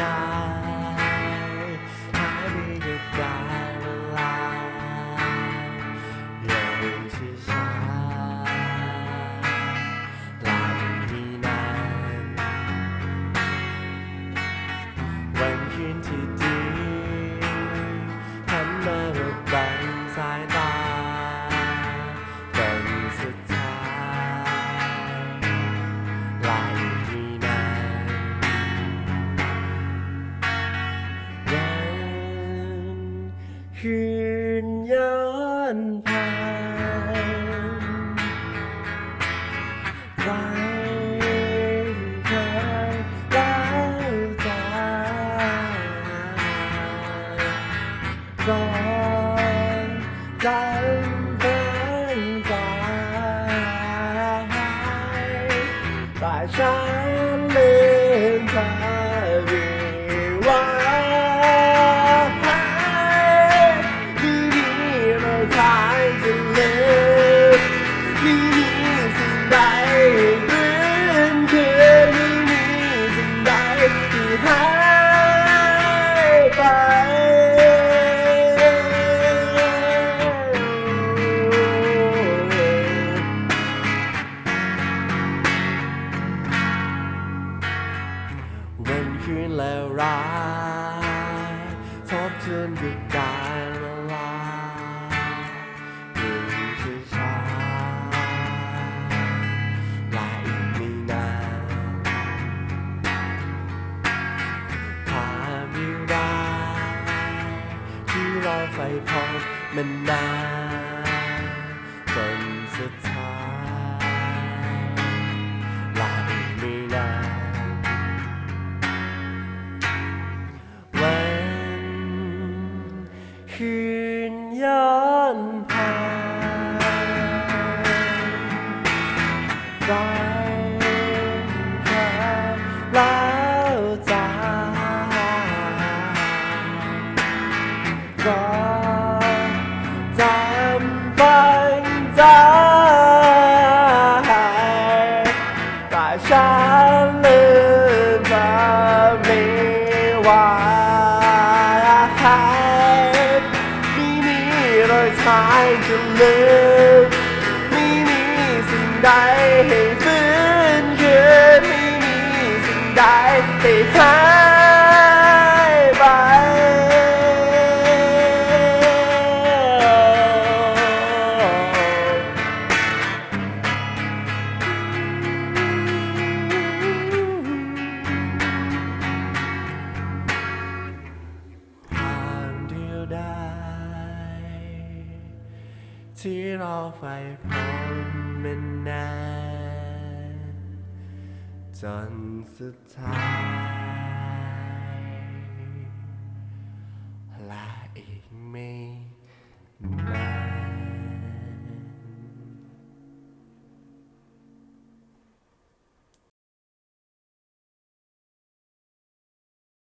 หายไปกับกาลเวลาอย่างช้าๆลายที่นั้นวันคืนที่ 在山。 วันคืนแล้วร้ายทบทวนกับการเวลาอยู่ช้าๆและอีกไม่นานความอยู่ได้ที่ราไฟพองมันนานจนสุดท้าย คืนย้อนผ่านไปแล้วจาก็จำบันใจแต่ฉัน รอยทายจะลืมไม่มีสิ่งใดให้ฟื้นคืนไม่มีสิ่งใดให้หา ที่เราไฟพร้อมเป็นนานจนสุดท้าย